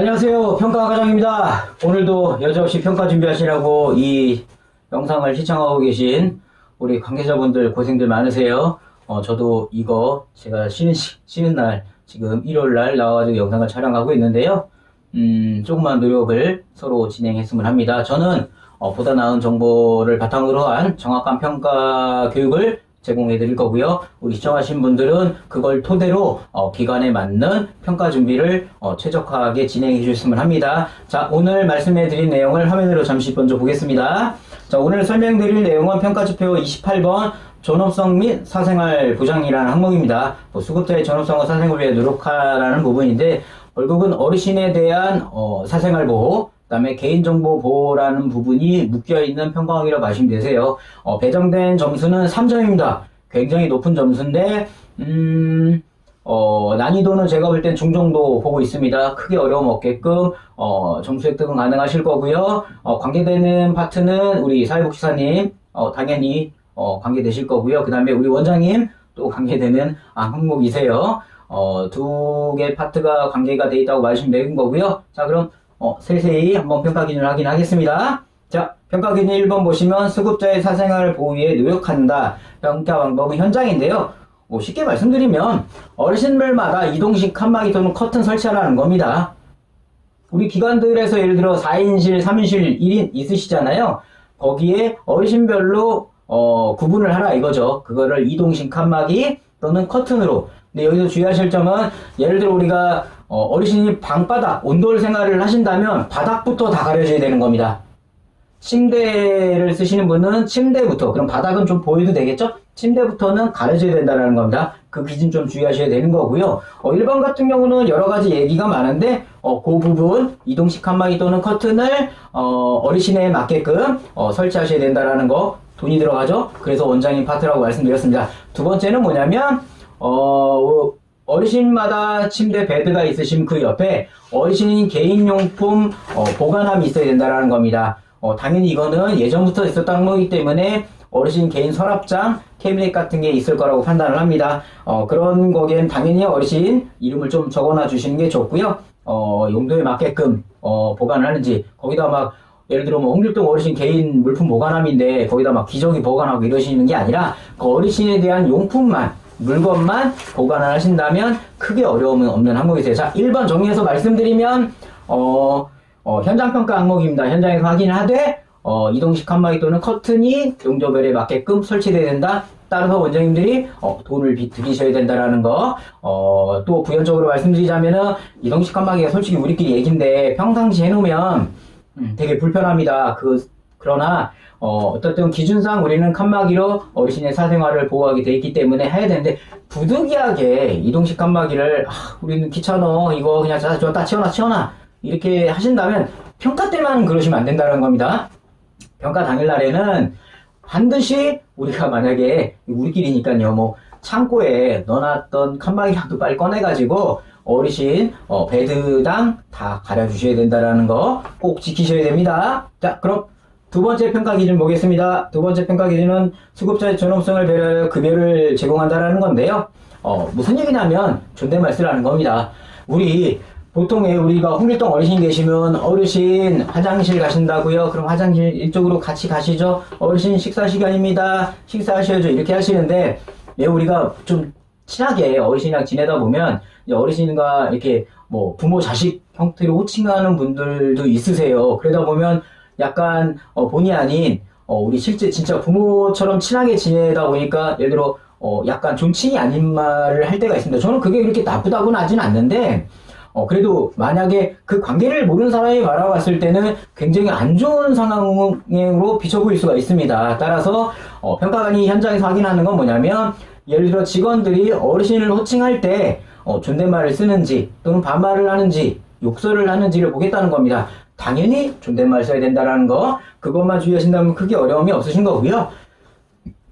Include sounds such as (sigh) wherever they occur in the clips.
안녕하세요. 평가과장입니다. 오늘도 여지없이 평가 준비하시라고 이 영상을 시청하고 계신 우리 관계자분들 고생들 많으세요. 어, 저도 이거 제가 쉬는, 시- 쉬는 날, 지금 일요일 날 나와가지고 영상을 촬영하고 있는데요. 음, 조금만 노력을 서로 진행했으면 합니다. 저는 어, 보다 나은 정보를 바탕으로 한 정확한 평가 교육을 제공해 드릴 거고요. 우리 시청하신 분들은 그걸 토대로 어, 기간에 맞는 평가 준비를 어, 최적화하게 진행해 주셨으면 합니다. 자, 오늘 말씀해 드린 내용을 화면으로 잠시 먼저 보겠습니다. 자, 오늘 설명드릴 내용은 평가지표 28번 존엄성 및 사생활 보장이라는 항목입니다. 뭐 수급자의 존엄성과 사생활을 위해 노력하라는 부분인데 결국은 어르신에 대한 어, 사생활 보호, 그다음에 개인정보 보호라는 부분이 묶여 있는 평가항이라고 보시면 되세요. 어, 배정된 점수는 3점입니다. 굉장히 높은 점수인데 음, 어, 난이도는 제가 볼 땐 중정도 보고 있습니다. 크게 어려움 없게끔 어, 점수 획득은 가능하실 거고요. 어, 관계되는 파트는 우리 사회복지사님 어, 당연히 어, 관계되실 거고요. 그 다음에 우리 원장님 또 관계되는 아, 항목이세요. 어, 두 개 파트가 관계가 돼 있다고 말씀드린 거고요. 자, 그럼 어, 세세히 한번 평가 기준을 확인하겠습니다. 자, 평가 기준 1번 보시면 수급자의 사생활 보호에 노력한다. 평가 방법은 현장인데요. 뭐 쉽게 말씀드리면 어르신들마다 이동식 칸막이 또는 커튼 설치하라는 겁니다. 우리 기관들에서 예를 들어 4인실, 3인실, 1인 있으시잖아요. 거기에 어르신별로 어, 구분을 하라 이거죠. 그거를 이동식 칸막이 또는 커튼으로. 근데 여기서 주의하실 점은 예를 들어 우리가 어, 어르신이 방바닥 온돌 생활을 하신다면 바닥부터 다 가려져야 되는 겁니다. 침대를 쓰시는 분은 침대부터 그럼 바닥은 좀 보여도 되겠죠? 침대부터는 가려져야 된다는 겁니다. 그 기준 좀 주의하셔야 되는 거고요. 어, 일반 같은 경우는 여러 가지 얘기가 많은데 어, 그 부분 이동식 칸막이 또는 커튼을 어, 어르신에 맞게끔 어, 설치하셔야 된다라는 거 돈이 들어가죠. 그래서 원장님 파트라고 말씀드렸습니다. 두 번째는 뭐냐면 어, 어르신마다 침대 베드가 있으신 그 옆에 어르신 개인용품 어, 보관함이 있어야 된다는 겁니다. 어, 당연히 이거는 예전부터 있었던 거기 때문에 어르신 개인 서랍장, 캐비넷 같은 게 있을 거라고 판단을 합니다. 어, 그런 거기엔 당연히 어르신 이름을 좀 적어놔 주시는 게 좋고요. 어, 용도에 맞게끔 어, 보관을 하는지 거기다 막 예를 들어 뭐 홍길동 어르신 개인 물품 보관함인데 거기다 막 기저귀 보관하고 이러시는 게 아니라 그 어르신에 대한 용품만 물건만 보관을 하신다면 크게 어려움은 없는 항목이세요. 자, 1번 정리해서 말씀드리면 어, 어, 현장 평가 항목입니다. 현장에서 확인을 하되 어, 이동식 칸막이 또는 커튼이 용도별에 맞게끔 설치돼야 된다. 따라서 원장님들이 어, 돈을 비- 들이셔야 된다라는 거. 어, 또 부연적으로 말씀드리자면은 이동식 칸막이가 솔직히 우리끼리 얘긴데 평상시 해놓으면 음, 되게 불편합니다. 그 그러나 어, 어떻든 기준상 우리는 칸막이로 어르신의 사생활을 보호하게 돼 있기 때문에 해야 되는데 부득이하게 이동식 칸막이를 아, 우리는 귀찮어 이거 그냥 자, 저다 치워놔 치워놔 이렇게 하신다면 평가 때만 그러시면 안 된다는 겁니다. 평가 당일날에는 반드시 우리가 만약에 우리끼리니까요 뭐 창고에 넣어놨던 칸막이라도 빨리 꺼내가지고 어르신 어, 베드당 다 가려주셔야 된다라는 거 꼭 지키셔야 됩니다. 자 그럼 두 번째 평가 기준 보겠습니다. 두 번째 평가 기준은 수급자의 존엄성을 배려하여 급여를 제공한다라는 건데요. 어, 무슨 얘기냐면 존댓말 쓰라는 겁니다. 우리 보통에 우리가 홍길동 어르신 계시면 어르신 화장실 가신다고요. 그럼 화장실 이쪽으로 같이 가시죠. 어르신 식사 시간입니다. 식사하셔야죠. 이렇게 하시는데 왜 우리가 좀 친하게 어르신이랑 지내다 보면 어르신과 이렇게 뭐 부모 자식 형태로 호칭하는 분들도 있으세요. 그러다 보면 약간 어, 본의 아닌 어, 우리 실제 진짜 부모처럼 친하게 지내다 보니까 예를 들어 어, 약간 존칭이 아닌 말을 할 때가 있습니다. 저는 그게 그렇게 나쁘다고는 하진 않는데 어, 그래도 만약에 그 관계를 모르는 사람이 바라봤을 때는 굉장히 안 좋은 상황으로 비춰 보일 수가 있습니다. 따라서 어, 평가관이 현장에서 확인하는 건 뭐냐면 예를 들어 직원들이 어르신을 호칭할 때 어, 존댓말을 쓰는지 또는 반말을 하는지 욕설을 하는지를 보겠다는 겁니다. 당연히 존댓말 써야 된다라는 거 그것만 주의하신다면 크게 어려움이 없으신 거고요.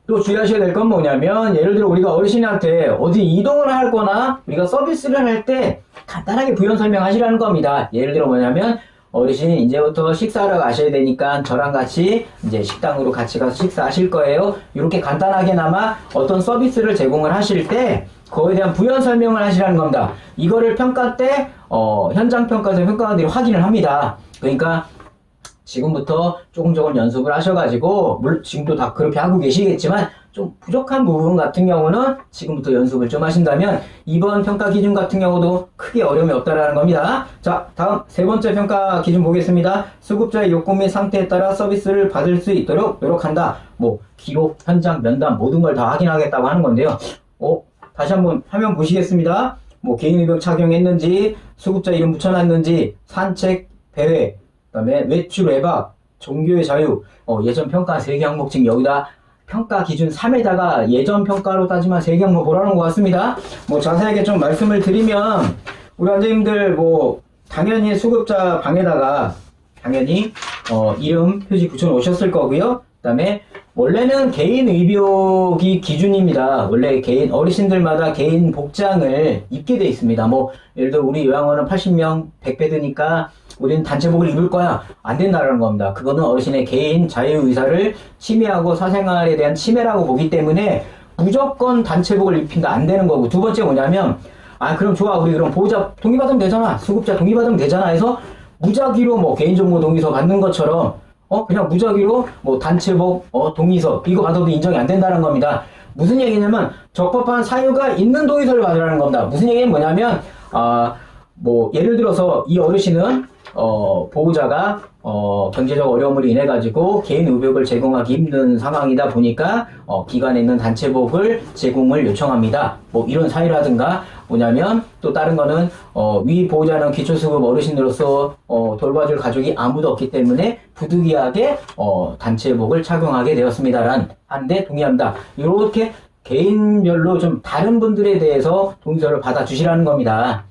또 주의하셔야 될 건 뭐냐면 예를 들어 우리가 어르신한테 어디 이동을 할 거나 우리가 서비스를 할 때 간단하게 부연 설명하시라는 겁니다. 예를 들어 뭐냐면 어르신 이제부터 식사하러 가셔야 되니까 저랑 같이 이제 식당으로 같이 가서 식사하실 거예요. 이렇게 간단하게나마 어떤 서비스를 제공을 하실 때 그거에 대한 부연 설명을 하시라는 겁니다. 이거를 평가 때 어, 현장 평가에서 평가관들이 확인을 합니다. 그러니까 지금부터 조금 조금 연습을 하셔가지고 물 지금도 다 그렇게 하고 계시겠지만 좀 부족한 부분 같은 경우는 지금부터 연습을 좀 하신다면 이번 평가 기준 같은 경우도 크게 어려움이 없다라는 겁니다. 자 다음 세 번째 평가 기준 보겠습니다. 수급자의 욕구 및 상태에 따라 서비스를 받을 수 있도록 노력한다. 뭐 기록, 현장, 면담 모든 걸 다 확인하겠다고 하는 건데요. 어 다시 한번 화면 보시겠습니다. 뭐 개인 의복 착용했는지 수급자 이름 붙여놨는지 산책, 배회 그다음에 외출 외박, 종교의 자유, 어, 예전 평가 3개 항목 지금 여기다 평가 기준 3에다가 예전 평가로 따지면 3개 항목 보라는 것 같습니다. 뭐 자세하게 좀 말씀을 드리면 우리 원장님들 뭐 당연히 수급자 방에다가 당연히 어, 이름 표지 붙여 놓으셨을 거고요. 그다음에 원래는 개인 의복이 기준입니다. 원래 개인 어르신들마다 개인 복장을 입게 돼 있습니다. 뭐 예를 들어 우리 요양원은 80명 100배드니까 우리는 단체복을 입을 거야 안 된다는 겁니다. 그거는 어르신의 개인 자유 의사를 침해하고 사생활에 대한 침해라고 보기 때문에 무조건 단체복을 입힌다 안 되는 거고 두 번째 뭐냐면 아 그럼 좋아 우리 그럼 보호자 동의받으면 되잖아 수급자 동의받으면 되잖아 해서 무작위로 뭐 개인정보 동의서 받는 것처럼 어 그냥 무작위로 뭐 단체복 어 동의서 이거 받아도 인정이 안 된다는 겁니다. 무슨 얘기냐면 적법한 사유가 있는 동의서를 받으라는 겁니다. 무슨 얘기는 뭐냐면 아 뭐 예를 들어서 이 어르신은 어 보호자가 어 경제적 어려움으로 인해 가지고 개인 의복을 제공하기 힘든 상황이다 보니까 어 기관에 있는 단체복을 제공을 요청합니다. 뭐 이런 사유라든가 뭐냐면 또 다른 거는 어, 위 보호자는 기초수급 어르신으로서 어, 돌봐줄 가족이 아무도 없기 때문에 부득이하게 어, 단체복을 착용하게 되었습니다란 한데 동의합니다. 이렇게 개인별로 좀 다른 분들에 대해서 동의서를 받아주시라는 겁니다.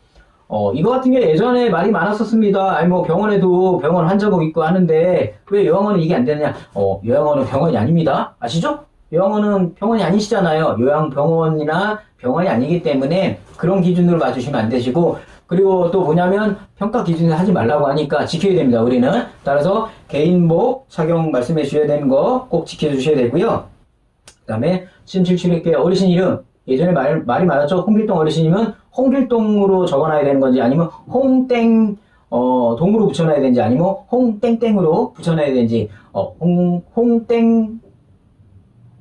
어, 이거 같은 게 예전에 말이 많았었습니다. 아니, 뭐 병원에도 병원 환자복 있고 하는데 왜 요양원은 이게 안 되느냐? 어, 요양원은 병원이 아닙니다. 아시죠? 요양원은 병원이 아니시잖아요. 요양병원이나 병원이 아니기 때문에 그런 기준으로 봐주시면 안 되시고 그리고 또 뭐냐면 평가 기준을 하지 말라고 하니까 지켜야 됩니다. 우리는 따라서 개인복 착용 말씀해 주셔야 되는 거 꼭 지켜주셔야 되고요. 그다음에 심칠출입계 어르신 이름 예전에 말, 말이 많았죠. 홍길동 어르신이면 홍길동으로 적어놔야 되는 건지 아니면 홍땡 어, 동으로 붙여놔야 되는지 아니면 홍땡땡으로 붙여놔야 되는지 어, 홍, 홍땡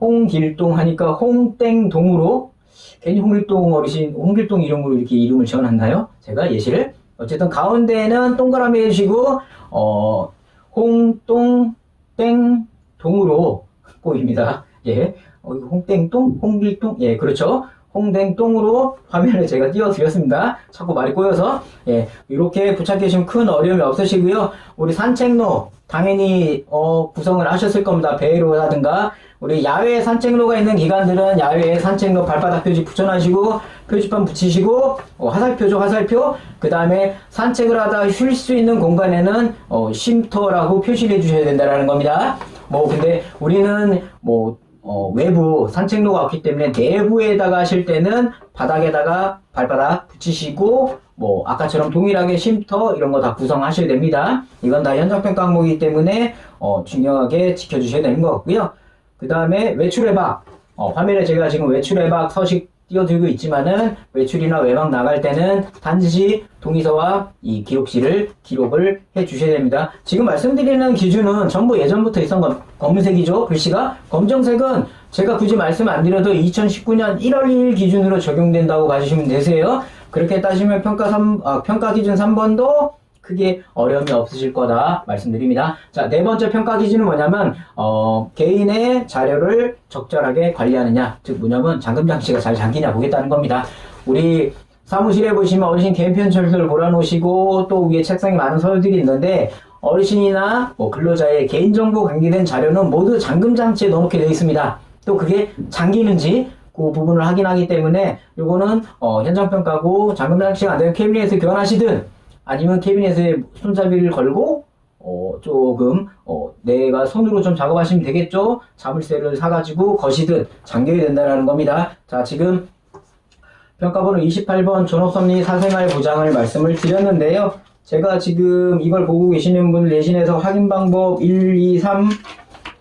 홍길동 하니까 홍땡동으로 괜히 홍길동 어르신 홍길동 이름으로 이렇게 이름을 지어놨나요? 제가 예시를 어쨌든 가운데는 동그라미 해주시고 어 홍똥땡 동으로 (laughs) 꼬입니다. 예, 어, 홍땡동 홍길동 예 그렇죠. 홍땡동으로 화면을 제가 띄워드렸습니다. 자꾸 말이 꼬여서 예 이렇게 부착해 주시면 큰 어려움이 없으시고요. 우리 산책로 당연히 어, 구성을 하셨을 겁니다. 배로라든가 우리 야외 산책로가 있는 기관들은 야외 산책로 발바닥 표지 붙여놔시고 표지판 붙이시고 어, 화살표죠 화살표 그 다음에 산책을 하다 쉴 수 있는 공간에는 어, 쉼터라고 표시를 해주셔야 된다는 겁니다. 뭐 근데 우리는 뭐 어, 외부 산책로가 없기 때문에 내부에다가 하실 때는 바닥에다가 발바닥 붙이시고 뭐 아까처럼 동일하게 쉼터 이런 거 다 구성하셔야 됩니다. 이건 다 현장평가 항목이기 때문에 어, 중요하게 지켜주셔야 되는 것 같고요. 그 다음에 외출 외박 어, 화면에 제가 지금 외출 외박 서식 띄워드리고 있지만은 외출이나 외박 나갈 때는 반드시 동의서와 이 기록실을 기록을 해 주셔야 됩니다. 지금 말씀드리는 기준은 전부 예전부터 있었던 건 검은색이죠. 글씨가 검정색은 제가 굳이 말씀 안 드려도 2019년 1월 1일 기준으로 적용된다고 봐주시면 되세요. 그렇게 따지면 평가 3, 아, 평가 기준 3번도 크게 어려움이 없으실 거다 말씀드립니다. 자, 네 번째 평가 기준은 뭐냐면, 어, 개인의 자료를 적절하게 관리하느냐, 즉, 뭐냐면, 잠금 장치가 잘 잠기냐 보겠다는 겁니다. 우리 사무실에 보시면 어르신 개인 편철서를 몰아놓으시고, 또 위에 책상에 많은 서류들이 있는데, 어르신이나 뭐 근로자의 개인정보 관계된 자료는 모두 잠금 장치에 넣어놓게 되어 있습니다. 또 그게 잠기는지, 그 부분을 확인하기 때문에 요거는 어, 현장평가고 잠금 장치가 안 되면 캐비넷에 교환하시든 아니면 캐비넷에 손잡이를 걸고 어, 조금 어, 내가 손으로 좀 작업하시면 되겠죠. 자물쇠를 사가지고 거시든 잠겨야 된다는 겁니다. 자 지금 평가번호 28번 존업섭리 사생활 보장을 말씀을 드렸는데요. 제가 지금 이걸 보고 계시는 분들 대신해서 확인 방법 1, 2, 3,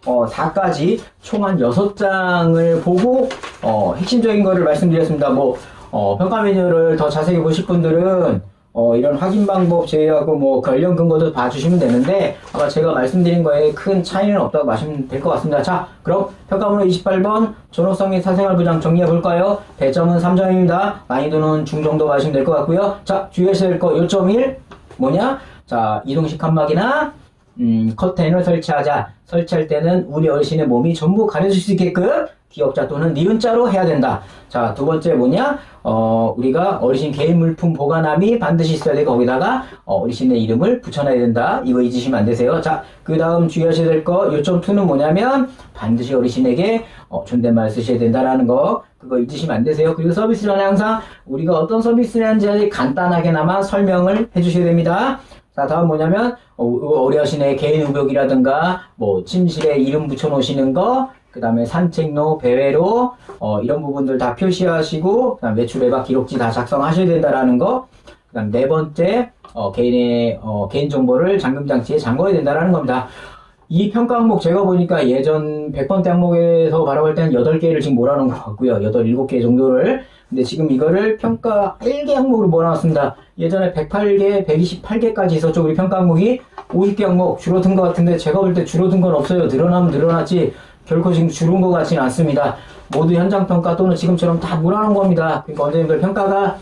어, 4까지 총 한 6장을 보고 어, 핵심적인 거를 말씀드렸습니다. 뭐 어, 평가 메뉴를 더 자세히 보실 분들은 어, 이런 확인 방법 제외하고 뭐 관련 근거도 봐주시면 되는데 아까 제가 말씀드린 거에 큰 차이는 없다고 말씀드리면 될 것 같습니다. 자, 그럼 평가번호 28번 존엄성 및 사생활 보장 정리해 볼까요? 배점은 3점입니다. 난이도는 중정도 가시면 될 것 같고요. 자, 주의하셔야 될 거 요점 1 뭐냐? 자, 이동식 칸막이나 음, 커튼을 설치하자. 설치할 때는 우리 어르신의 몸이 전부 가려질 수 있게끔 기역자 또는 니은자로 해야 된다. 자, 두 번째 뭐냐? 어, 우리가 어르신 개인 물품 보관함이 반드시 있어야 되고 거기다가 어, 어르신의 이름을 붙여놔야 된다. 이거 잊으시면 안 되세요. 자, 그 다음 주의하셔야 될 거, 요점 2는 뭐냐면 반드시 어르신에게 어, 존댓말 쓰셔야 된다라는 거. 그거 잊으시면 안 되세요. 그리고 서비스 전에 항상 우리가 어떤 서비스를 하는지 간단하게나마 설명을 해주셔야 됩니다. 자, 다음 뭐냐면, 어, 어려신의 개인 우벽이라든가, 뭐, 침실에 이름 붙여 놓으시는 거, 그 다음에 산책로, 배회로, 어, 이런 부분들 다 표시하시고, 그 다음 매출 매박 기록지 다 작성하셔야 된다라는 거, 그 다음 네 번째, 어, 개인의, 어, 개인 정보를 잠금 장치에 잠궈야 된다라는 겁니다. 이 평가 항목 제가 보니까 예전 100번대 항목에서 바라볼 때는 8개를 지금 몰아놓은 것 같고요. 8, 7개 정도를. 근데 지금 이거를 평가 1개 항목으로 몰아놨습니다. 예전에 108개, 128개까지 있었죠. 우리 평가 항목이 50개 항목 줄어든 것 같은데 제가 볼 때 줄어든 건 없어요. 늘어나면 늘어났지 결코 지금 줄은 것 같지는 않습니다. 모두 현장 평가 또는 지금처럼 다 몰아놓은 겁니다. 그러니까 원장님들 평가가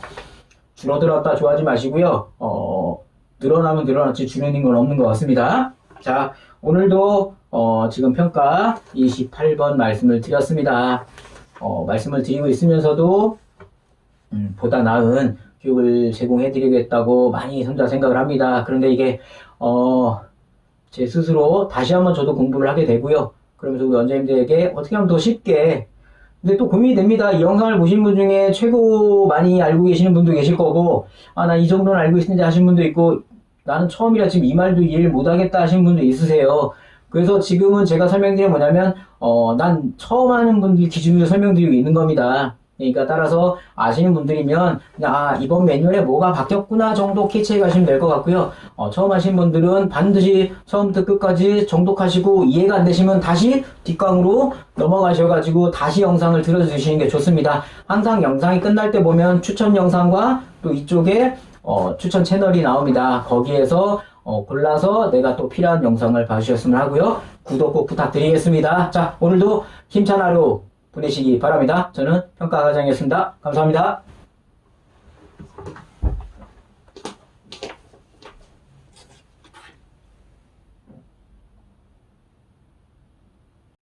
줄어들었다 좋아하지 마시고요. 어, 늘어나면 늘어났지 줄어든 건 없는 것 같습니다. 자, 오늘도 어, 지금 평가 28번 말씀을 드렸습니다. 어, 말씀을 드리고 있으면서도 음, 보다 나은 교육을 제공해드리겠다고 많이 혼자 생각을 합니다. 그런데 이게 어, 제 스스로 다시 한번 저도 공부를 하게 되고요. 그러면서 우리 원장님들에게 어떻게 하면 더 쉽게 근데 또 고민이 됩니다. 이 영상을 보신 분 중에 최고 많이 알고 계시는 분도 계실 거고, 아, 나 이 정도는 알고 있는데 하신 분도 있고, 나는 처음이라 지금 이 말도 이해를 못하겠다 하신 분도 있으세요. 그래서 지금은 제가 설명드린 뭐냐면, 어, 난 처음 하는 분들 기준으로 설명드리고 있는 겁니다. 그러니까 따라서 아시는 분들이면, 아, 이번 매뉴얼에 뭐가 바뀌었구나 정도 캐치해 가시면 될 것 같고요. 어, 처음 하신 분들은 반드시 처음부터 끝까지 정독하시고 이해가 안 되시면 다시 뒷강으로 넘어가셔가지고 다시 영상을 들어주시는 게 좋습니다. 항상 영상이 끝날 때 보면 추천 영상과 또 이쪽에 어, 추천 채널이 나옵니다. 거기에서 어, 골라서 내가 또 필요한 영상을 봐주셨으면 하고요. 구독 꼭 부탁드리겠습니다. 자, 오늘도 힘찬 하루 보내시기 바랍니다. 저는 평가 과장이었습니다. 감사합니다.